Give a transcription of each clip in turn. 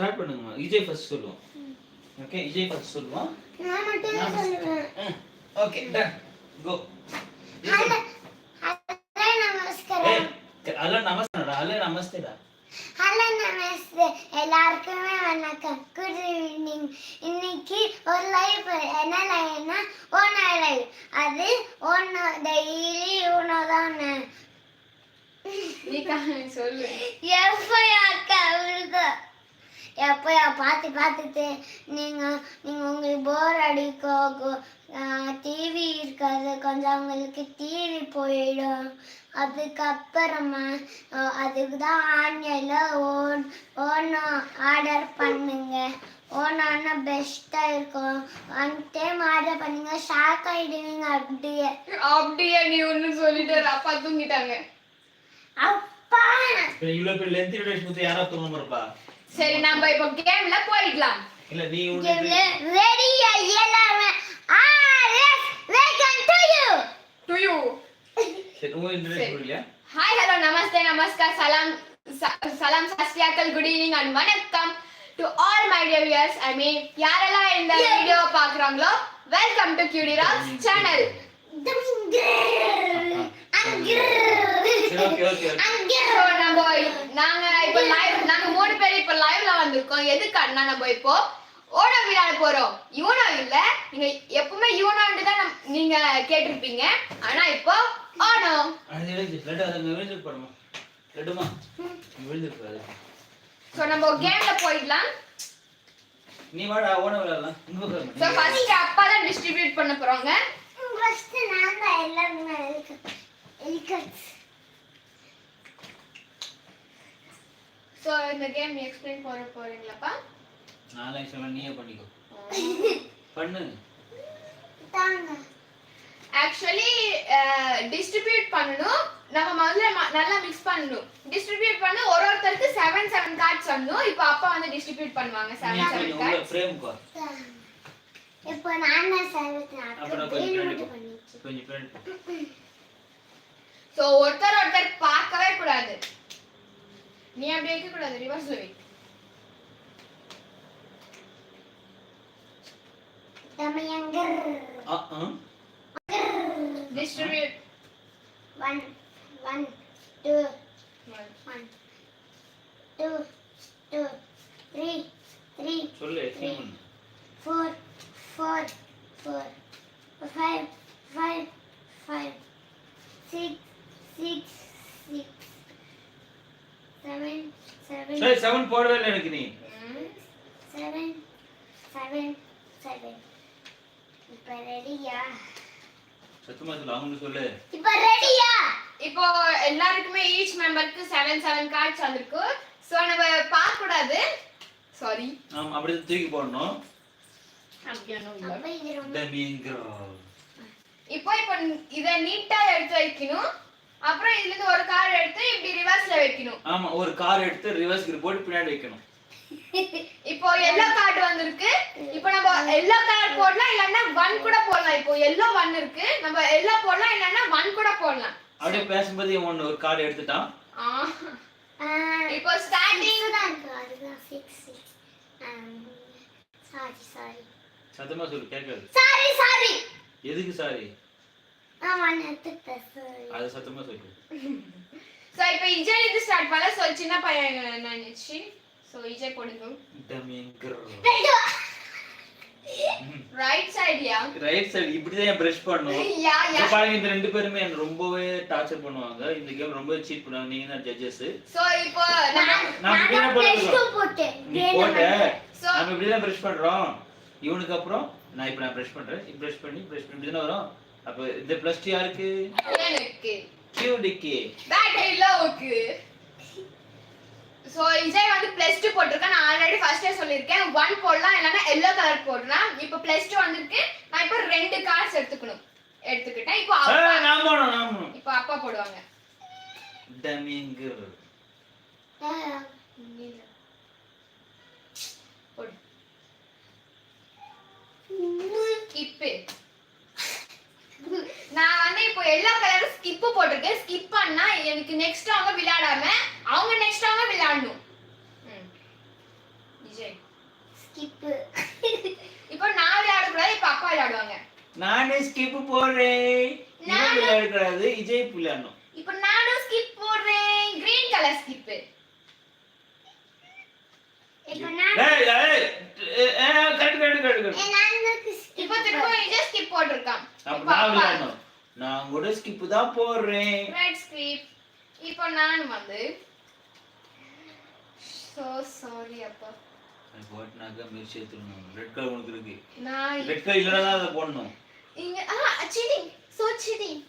Start பண்ணுங்கம்மா. Vijay first சொல்லுவோம். Okay Vijay first சொல்லுவோம். நான் மட்டும் தான் சொல்லுவேன். ஓகே டன் கோ ஹலோ நமஸ்காரம். ஹலோ நமஸ்தேடா ஹலோ நமஸ்தேடா. ஹலோ நமஸ்தே. எல்லாருக்குமே வணக்கம். குட் ஈவினிங் இன்னைக்கு ஒரு லைவ் என்ன லைவ்னா ஓனா லைவ் அது ஓனோ டெய்லி ஓனோ தான். நீ சொல்லு. எப்பயா கவிழ்க எப்பயா பார்த்து பார்த்துட்டு நீங்கள் நீங்கள் உங்களுக்கு போர் அடிக்கும் டிவி இருக்காது கொஞ்சம் உங்களுக்கு டிவி போயிடும். அதுக்கப்புறமா அதுக்கு தான் ஆன்லைனில் ஓன் ஓனோ ஆர்டர் பண்ணுங்க. ஓனானா பெஸ்ட்டாக இருக்கும். ஒன் டைம் ஆர்டர் பண்ணுங்க ஷாக் ஆகிடுவீங்க அப்படியே. அப்படியே நீ ஒண்ணு சொல்லிட்டு அப்பா தூங்கிட்டாங்க. அப்பா! இவ்வளோ பெரிய லென்த் இன்ட்ரடக்ஷன் கொடுத்து யாரா தூங்காம இருப்பா சரி நம்ம இப்போ கேம்ல போயிடலாம். இல்ல நீ ரெடியா எல்லாமே ஆ yes welcome to you to you சரி உங்க இன்ட்ரடக்ஷன் ஹாய் ஹலோ நமஸ்தே நமஸ்கார் சலாம் சலாம் சஸ்தியாக்கல் குட் ஈவினிங் அண்ட் வணக்கம் to all my dear viewers I mean யாரெல்லாம் இந்த video பாக்குறாங்களோ welcome to QT rocks channel நாங்க இப்போ லைவ் நாங்க மூணு பேர் இப்போ லைவ்ல வந்திருக்கோம். எதுக்கானா நம்ம இப்போ ஓண விளையாட போறோம்? யூனோ இல்ல. நீங்க எப்பவுமே யூனோன்னு தான் நீங்க கேட்டிருப்பீங்க. ஆனா இப்போ ஓணோ ஸோ நம்ம கேம்ல போயிடலாம். நீ வாடா ஓட விளையாடலாம். இங்க ஸோ உட்காரு. ஃபர்ஸ்ட் அப்பா தான் டிஸ்ட்ரிபியூட் பண்ண போறாங்க. ஃபர்ஸ்ட் நான் தான் எல்லாருமே எலிகட்ஸ் ஸோ இந்த கேம் எக்ஸ்பிளைன் பண்ண போறீங்களாப்பா? நாளைக்கு சொல்ல நீயே பண்ணிக்கோ. பண்ணு. தாங்க. ஆக்சுவலி டிஸ்ட்ரிபியூட் பண்ணணும். நம்ம முதல்ல நல்லா மிக்ஸ் பண்ணணும். டிஸ்ட்ரிபியூட் பண்ண ஒரு ஒருத்தருக்கு செவன் செவன் கார்ட்ஸ் வரணும். இப்போ அப்பா வந்து டிஸ்ட்ரிபியூட் பண்ணுவாங்க செவன் செவன் கார்ட்ஸ் இப்போ நான் கொஞ்சம் கொஞ்சம் ஸோ ஒருத்தர் ஒருத்தர் பார்க்கவே கூடாது. நீ அப்படி வைக்க கூடாது ரிவர்ஸ் வை தமையங்கர் ஆ ஆ distribute one one two one two two three three சொல்லு எக்ஸ்பிளைன் பண்ணு ஃபோர் ஃபோர் ஃபோர் ஃபைவ் சரி செவன் போடவே இல்லை எனக்கு நீ. செவன் செவன் செவன் இப்போ ரெடியா சத்தமா சொல்லு அவங்க சொல்லு. இப்போ ரெடியா இப்போ எல்லாருக்குமே ஈச் மெம்பருக்கு செவன் செவன் கார்ட்ஸ் வந்திருக்கு. ஸோ நம்ம பார்க்க கூடாது சாரி ஆமா அப்படி தூக்கி போடணும். இப்போ இப்போ இதை நீட்டா எடுத்து வைக்கணும். அப்புறம் இதுல இருந்து ஒரு கார்டு எடுத்து இப்படி ரிவர்ஸ்ல வைக்கணும். ஆமா ஒரு கார் எடுத்து ரிவர்ஸ் கியர் போட்டு பின்னாடி வைக்கணும். இப்போ எல்லோ கார்டு வந்திருக்கு. இப்போ நம்ம எல்லோ கார்டு போடலாம் இல்லன்னா ஒன் கூட போடலாம். இப்போ எல்லோ ஒன் இருக்கு. நம்ம எல்லோ போடலாம் இல்லன்னா ஒன் கூட போடலாம். அப்படியே பேசும்போது இவன் ஒண்ணு ஒரு கார்டு எடுத்துட்டான். இப்போ ஸ்டார்டிங் சிக்ஸ் சாரி சாரி சத்தமா சொல்லு கேட்காது. சாரி சாரி எதுக்கு சாரி நான் ஒன்று எடுத்துக்கிட்டேன் சாரி அது சத்தமா சொல்லு. சோ இப்போ இஜய் இது ஸ்டார்ட் பண்ணல. சோ சின்ன பையன் நினைச்சு சோ இஜய் போடுங்க. டமிங்கர். ரைட் சைடியா ரைட் சைடு இப்படிதான் பிரஷ் பண்ணும் யா யா பாருங்க இந்த ரெண்டு பேருமே என்ன ரொம்பவே டார்ச்சர் பண்ணுவாங்க. இந்த கேம் ரொம்ப சீட் பண்ணுவாங்க. நீங்க தான் ஜட்ஜஸ் சோ இப்போ நம்ம நான் இப்படி போட்டேன். நம்ம இப்படி தான் பிரஷ் பண்றோம். இவனுக்கு அப்புறம் நான் இப்ப நான் பிரஷ் பண்றேன். பிரஷ் பண்ணி பிரஷ் பண்ணி இப்படி தானே வரும். அப்ப இந்த பிளஸ் டூ யாருக்கு? எனக்கு கியூடிக்கு பேட்டரி லோவுக்கு சோ இஜய் வந்து பிளஸ் டூ போட்டிருக்கேன் நான் ஆல்ரெடி ஃபர்ஸ்டே சொல்லியிருக்கேன். ஒன் போடலாம் இல்லைன்னா எல்லோ கலர் போடலாம் இப்போ பிளஸ் டூ வந்திருக்கு. நான் இப்போ ரெண்டு கார்ட்ஸ் எடுத்துக்கணும். எடுத்துக்கிட்டேன். இப்போ அப்பா நான் போனோம் நான் போனோம் இப்போ அப்பா போடுவாங்க. டமிங்கர் போடு. ஸ்கிப்பு நான் வந்து இப்போ எல்லா கலரும் ஸ்கிப்பு போட்டிருக்கேன். ஸ்கிப் பண்ணா எனக்கு நெக்ஸ்ட் அவங்க விளையாடாம அவங்க நெக்ஸ்ட் அவங்க விளையாடணும். ஸ்கிப்பு இப்போ நான் விளையாடக்கூடாது இப்போ அப்பா விளையாடுவாங்க. நானே ஸ்கிப் போடுறேன். நான் விளையாட கூடாது விஜய் விளையாடணும். இப்போ நானும் ஸ்கிப் போடுறேன். கிரீன் கலர் ஸ்கிப்பு நான் கூட ஸ்கிப் தான் போடுறேன். ரெட் ஸ்கிப் இப்போ நான் வந்து சோ சாரி அப்பா. போட்டுனாக்கா மிர்ச்சி எடுத்துடணும். ரெட் கலர் உனக்கு இருக்கு. நான் ரெட் கலர் இல்லைனா அதை போடணும். இங்க ஆ சீட்டிங் சோ சீட்டிங்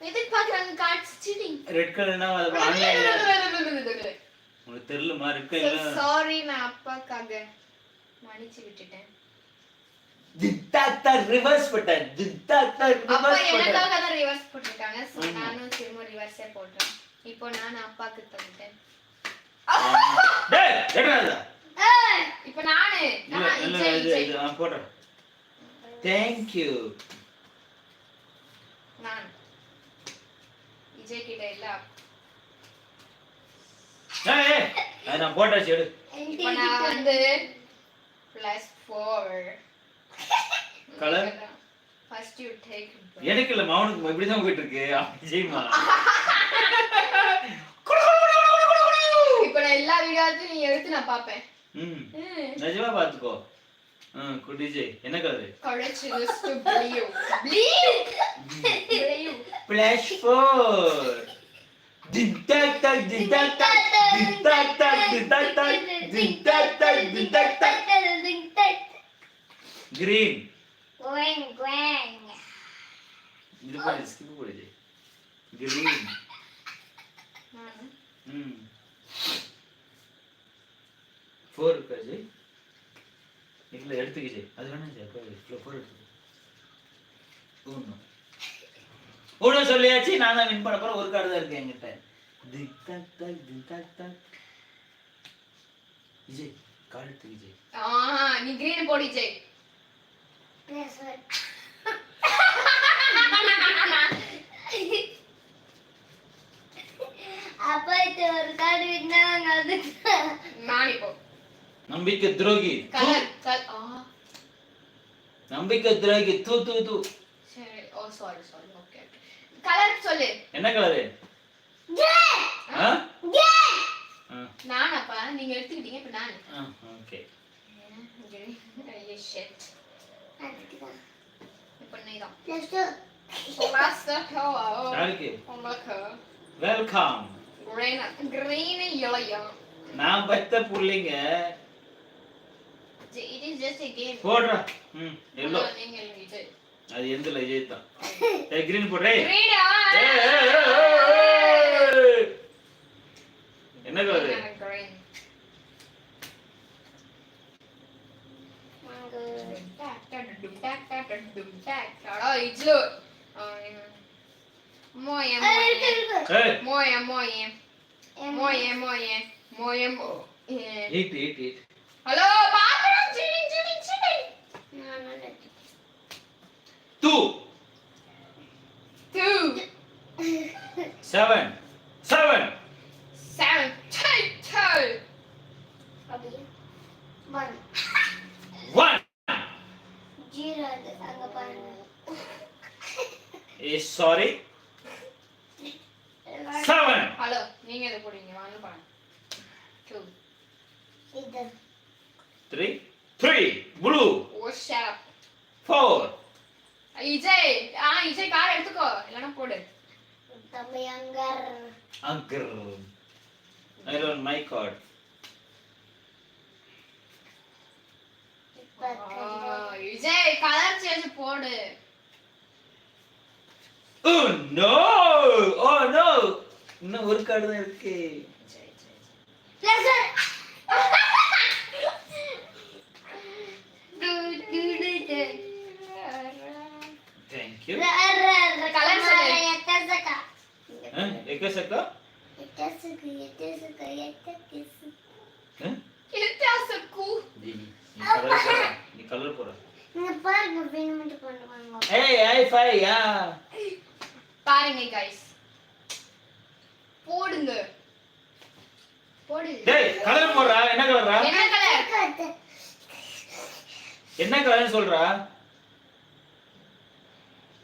எதிர்பார்க்குறாங்க கார்ட்ஸ் சீட்டிங் ரெட் கலர்னா அது ஆன்லைன்ல உனக்கு தெரியலமா கலர் சாரி நான் அப்பாக்காக மன்னிச்சு விட்டுட்டேன். திட்டாத்தா ரிவர்ஸ் பட்டன். அப்பா ரிவர்ஸ் எனக்காக தான் ஆமா. நானும் திரும்ப ரிவர்ஸே போட்டேன். இப்போ நான் அப்பாக்கு தந்துட்டேன். டேய் என்னடா ஏய், இப்போ நானு. நான் போடுறேன் தேங்க் யூ நான். விஜய் கிட்ட இல்ல. ஏய், அது நான் போட்டாச்சு எடு. இப்போ நான் வந்து plus four Colour? First you take எனக்கு இல்ல மவனுக்கு இப்படி தான் போயிட்டு இருக்கு. விஜய்மா இப்போ நான் எல்லா வீடியோத்தையும் நீ எடுத்து நான் பார்ப்பேன். ம். நிஜமா பாத்துக்கோ ம் குட்டி விஜய் என்ன colour கடைச்சி list blue blue flash four talk டாக் டாக் டிண்டாக் டாக் டிண்டாக் டாக் டிண்டாக் டாக் கிரீன் Gwang, gwang. இது போடு ஸ்கிப் போடு கிரீன் நான் ம் ஃபோர் இருக்கா ஜெய் இல்ல எடுத்துக்க ஜெய் அது வேணாம் ஜெய் அப்போ இவ்வளோ ஃபோர் எடுத்துக்க ஒன்று ஒன்று சொல்லியாச்சு நான் தான் வின் பண்ண போறேன் ஒரு கார்டு தான் இருக்கு என்கிட்ட திக் தக் தக் திக் தக் தக் விஜய் கார்டு எடுத்து விஜய் ஆஹா நீ கிரீன் போடி ஜெய் Plus one. அப்பா இது ஒரு கார்டு வின்னாங்க அதுக்கு நான் இப்போ நம்பிக்கை துரோகி ஆ நம்பிக்கை துரோகி தூ தூ தூ. சரி ஓ சாரி சாரி ஓகே கலர் சொல்லு. என்ன கலரு ஆ ஆ நானப்பா நீங்க எடுத்துக்கிட்டீங்க இப்ப நான் ஓகே இப்போ நீதான் வெல்கம் கிரீன் கிரீன் இளையா நான் பத்த புள்ளைங்க it is just a game போடுறா ம் எல்லோ நீங்க இது அது எந்தல விஜய் தான் கிரீன் போடுறே கிரீன். என்ன கலரு கிரீன் இட்லு மோய அது இருக்கு, இருக்கு. ஏய் மோய மோய மோய மோய மோய எயிட் எயிட் எயிட் ஹலோ பாக்குறேன் சிடி சிடி சிடி நான் நல்லா இருக்கு. Two two seven seven seven two two அப்படியே. One. ஒன் Zero அது, அங்க பாருங்க. ஏ சாரி செவன் ஹலோ நீங்க எது போடுவீங்க வாங்க பாருங்க இது. த்ரீ த்ரீ ப்ளூ ஓ ஷாப் ஃபோர் இஜய் ஆ இஜய் கார் எடுத்துக்கோ. இல்லைன்னா போடு. மை கார்டு இப்ப ஆ, விஜய் கலர் சேஞ்ச் போடு. ஓ நோ ஓ நோ இன்னும் ஒரு கார்டு தான் இருக்கு Vijay, Vijay, Vijay. Plus one. Du, du, du, du. Thank you ர, ர, ர, Colour சொல்லு. கமால, எக்கச்சக்க. எக்கசக்கா பாருங்க யா guys. போடுங்க. போடு டேய் கலர் போடுறா? என்ன கலரா என்ன கலர். என்ன கலர்னு சொல்றா?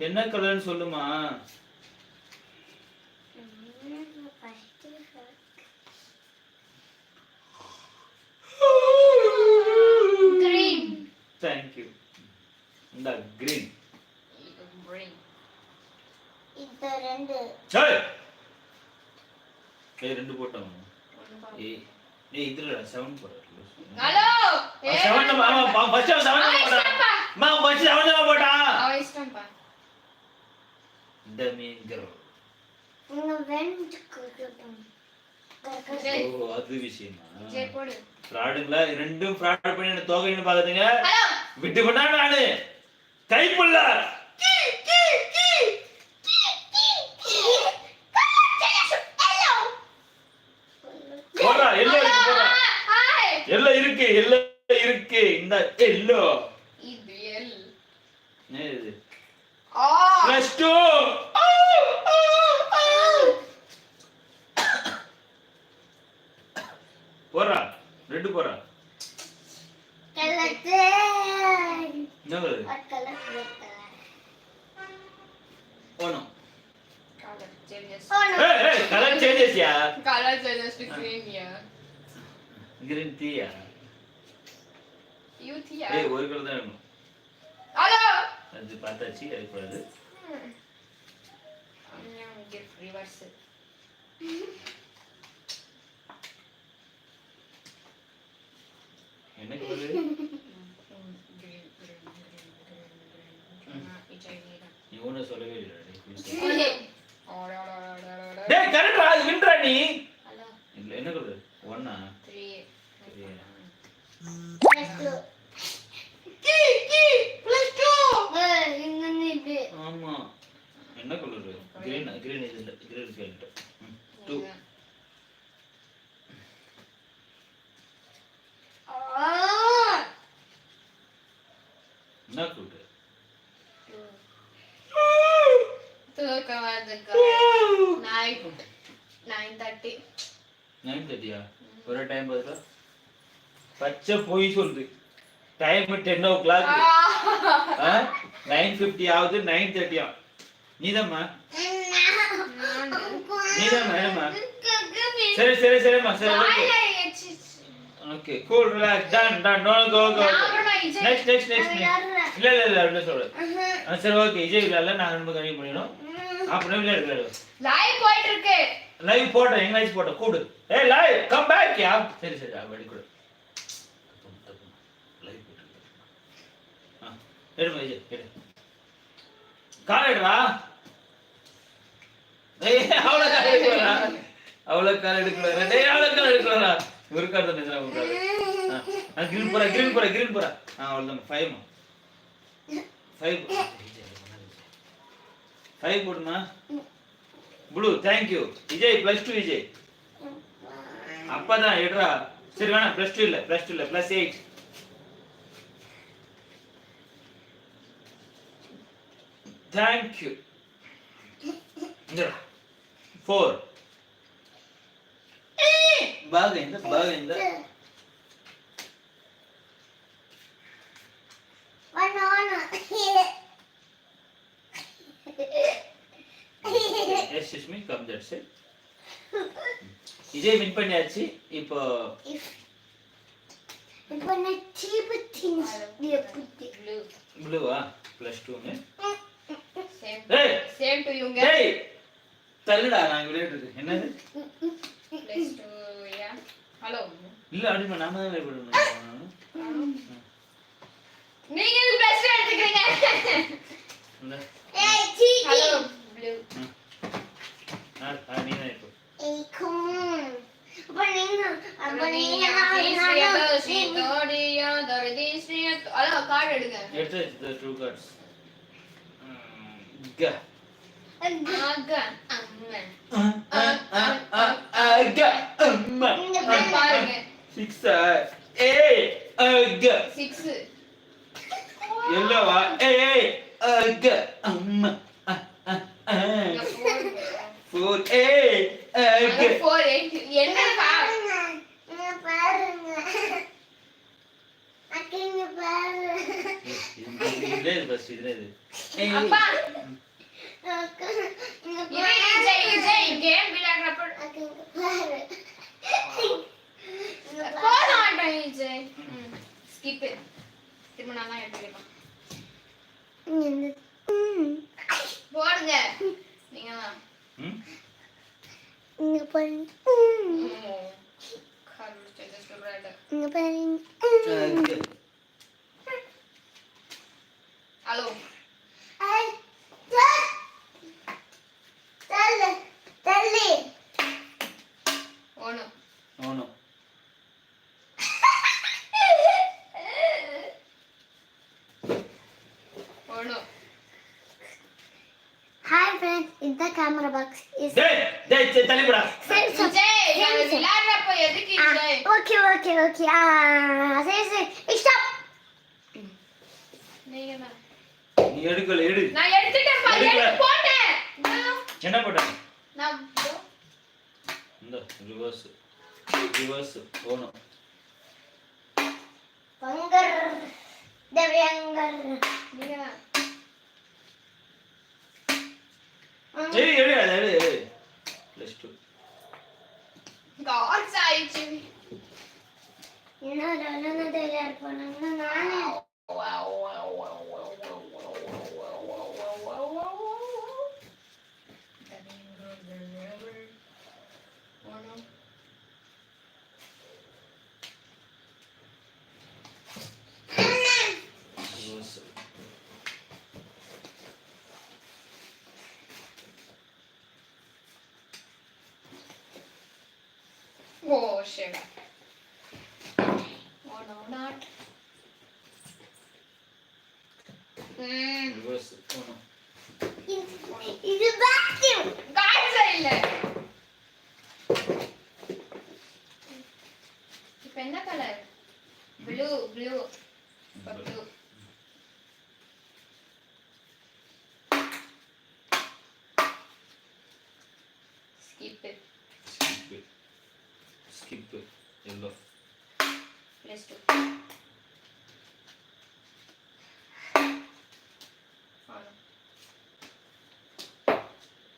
என்ன கலர்னு சொல்லுமா? கிரீன் தேங்க்யூ இந்த கிரீன் கிரீன் ஏய் ரெண்டு. போட்டோம். ஏய் ஏய் இதுல செவன் போடுற ஹலோ! செவன் ஆமா ஃபர்ஸ்ட் செவன் போட்டா மா ஃபர்ஸ்ட் செவன் போட்டா? அவ இஷ்டம்ப்பா. இந்த மீன் வெண்ட். ஓ அது விஷயமா? சரி போடு. ஃப்ராடுங்களா? ரெண்டும் ஃப்ராட் பண்ணி என்ன தோகைன்னு பாக்குறீங்க ஹலோ! விட்டு பண்ணா நானு. கைப்புள்ள எல்லோ இருக்கு போடா ஹாய் எல்லோ இருக்கு எல்லோ இருக்கு இந்த எல்லோ. இது எல். இது ஆ. பிளஸ் டூ போறா ரெண்டு போறா கலர் என்ன வருது? What colour red colour. ஓணும் colour changes ஏய் colour changes yeah? Colour changes to green yeah green டீயா யூ தியா ஏய் ஒரு கலர் தான் வேணும். ஹலோ அது பார்த்தாச்சு அது கூடாது ரிவர்ஸ் கிரீன் கிரீன் நீ ஒன்றும் சொல்லவே இல்லை டேய் வின்றா நீ. இல்ல என்ன கலர் ஒண்ணா 3 பிளஸ் டூ கி கி ப்ளஸ் 2 ஏய் இங்க இது ஆமா என்ன கலர் கிரீன் கிரீன் இது இல்ல கிரீன் கேட்டு டூ ஆ என்ன கூட்டு தூக்கம் வருதுக்கா நைன் தேர்ட்டி நைன் தேர்ட்டியா ஒரு டைம் பச்சை போய் சொல்லுது time ten o'clock nine fifty ஆகுது நைன் தேர்ட்டியா நீதாம்மா. நீதாம்மா ஏம்மா? சரி சரி சரிம்மா சரி okay okay cool relax done done no go go next next next இல்ல இல்ல இல்ல சரி ஓகே விஜய் இல்ல நான் ரொம்ப கம்மி பண்ணிடும் லைவ் போயிட்டு இருக்கு லைவ் போட்டேன் எங்கேயாச்சும் போட்டேன் கூடு ஏய் லைவ் கம் பேக் யா சரி சரி அப்படி கொடு. லைவ் போட்டு எடு கால் ஏய் எடுக்கலடா. அவ்வளோ கால் எடுக்கலடா. டேய் கால் எடுக்கலடா. ஒரு கால் தான் நிஜமா விட்டாரு ஆ கிரீன் போறா கிரீன் போறா கிரீன் போறா ஃபைவ் ஃபைவ் ஃபைவ் போடுமா blue thank you Vijay plus two Vijay அப்பதான் எடுறா சரி வேணாம் ப்ளஸ் டூ இல்ல ப்ளஸ் டூ இல்ல ப்ளஸ் எயிட் தேங்க்யூ ஃபோர் బాగా అయిందా బాగా అయిందా One Yes me come that side Vijay win பண்ணியாச்சு. இப்போ ப்ளூவா ப்ளஸ் டூன்னு சேம் டு யூங்க டேய் தள்ளுடா நான் விளையாடுறது என்னது? ப்ளஸ் 2 யா ஹலோ இல்ல அப்படிமா நாம தான் விளையாடணும். நீங்க இது ப்ளஸ் எடுத்துக்கிறீங்க. ஹலோ ப்ளூ சிக்ஸ் ஏ அ க 6 எல்லோவா ஏ அம்மா Hallo. Oh no. Oh no. oh no. Hi friends, in the camera box is. Hey! ஆ, சரி, சரி. தான் நீ எடுக்கல, எடு. நான் எடுத்துட்டேன் பா. எடுத்து போட்டேன் நான் என்ன போட்ட? நான் இந்த. Reverse. Oh, no. பங்கர், திவ்யங்கர். நீங்க ம். எடு, எடு, எடு, எடு. Plus two. காட்ஸ் ஆயிடுச்சு என்னோட not. Mm. Reverse it. Oh no. It's, it's a vacuum. Guys, I love. Depend color. Blue, blue. For blue. Skip it. Skip it. Skip it. Yellow. Plus two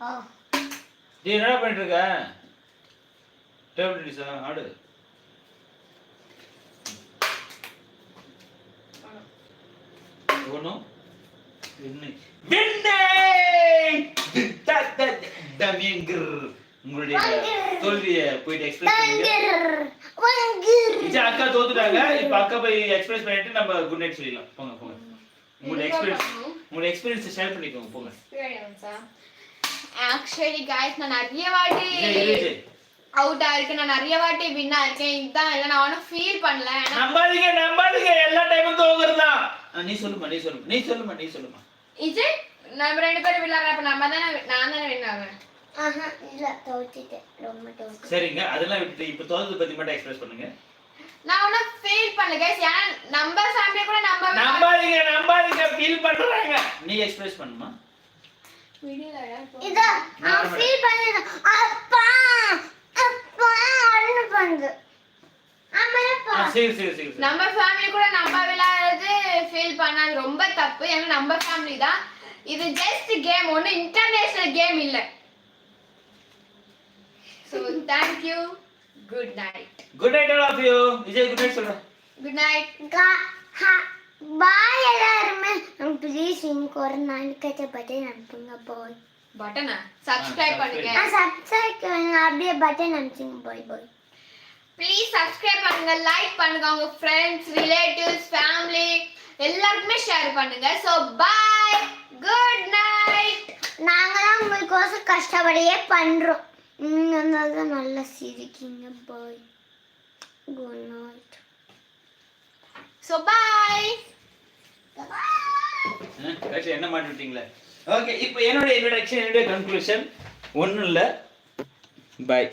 ஓ, டேய், என்னடா பண்ணிட்டு இருக்க table டென்னிஸா ஆடு. ஒன்றும் த- தமியங்கர் உங்களுடைய தோல்வியை போயிட்டு எக்ஸ்பிரஸ் பண்ணுங்க அக்கா தோத்துட்டாங்க. இப்ப அக்கா போய் எக்ஸ்பிரஸ் பண்ணிட்டு நம்ம குட் நைட் சொல்லிடலாம். போங்க போங்க. உங்களோட எக்ஸ்பீரியன்ஸ் உங்களோட எக்ஸ்பீரியன்ஸ் ஷேர் பண்ணிக்கோங்க போங்க. ஆக்சுவலி காய்ஸ் நான் நிறைய வாட்டி. அவுட் ஆயிருக்கேன் நான் நிறைய வாட்டி வின் ஆயிருக்கேன் இதுதான் இல்லை நான் ஒன்றும் ஃபீல் பண்ணல. நம்பாதீங்க நம்பாதீங்க. எல்லா டைமும் தோக்குறதுதான் நீ சொல்லுமா நீ சொல்லுமா நீ சொல்லுமா நீ சொல்லுமா. இது நம்ம ரெண்டு பேரும் விளையாடுறப்ப நம்ம தானே நான் தானே வின் ஆவேன். சரிங்க அதெல்லாம் விட்டுட்டு இப்ப தோத்தது பத்தி மட்டும் எக்ஸ்பிரஸ் பண்ணுங்க. நான் ஒன்றும் ஃபீல் பண்ணல ஏன்னா நம்ம ஃபேமிலி கூட நம்ம நம்பாதீங்க நம்பாதீங்க ஃபீல் பண்றாங்க. நீ எக்ஸ்பிரஸ் பண்ணுமா? இதோ, feel பண்ணது. அப்பா, அப்பா, சரி நம்ம ஃபேமிலி கூட நம்ம விளையாடுறது ஃபீல் பண்ணாது ரொம்ப தப்பு. ஏன்னா நம்ம ஃபேமிலி தான். இது ஜஸ்ட் கேம் ஒன்றும் இன்டர்நேஷனல் கேம் இல்லை. So thank you good night good night all of you Vijay good night சொல்றேன் குட் நைட் bye எல்லாருமே ப்ளீஸ் இன்னைக்கு ஒரு நாளைக்கு பட்டன் அனுப்புங்க பாய் பட்டனா சப்ஸ்கிரைப் பண்ணுங்க சப்ஸ்கிரைப் அப்படியே பட்டன் அனுப்பிச்சுங்க பாய் பாய் ப்ளீஸ் சப்ஸ்கிரைப் பண்ணுங்க லைக் பண்ணுங்க உங்க ஃப்ரெண்ட்ஸ் ரிலேட்டிவ்ஸ் ஃபேமிலி எல்லாருக்குமே ஷேர் பண்ணுங்க ஸோ பை குட் நைட் நாங்க தான் உங்களுக்கோசம் கஷ்டப்படையே பண்றோம் நீங்க இருந்தால் தான் நல்லா சிரிக்கீங்க bye good night so bye என்ன மாட்டி விட்டீங்களே? ஓகே இப்போ என்னோட இன்ட்ரடக்ஷன் என்னுடைய கன்க்ளூஷன் ஒன்றும் இல்லை. பாய்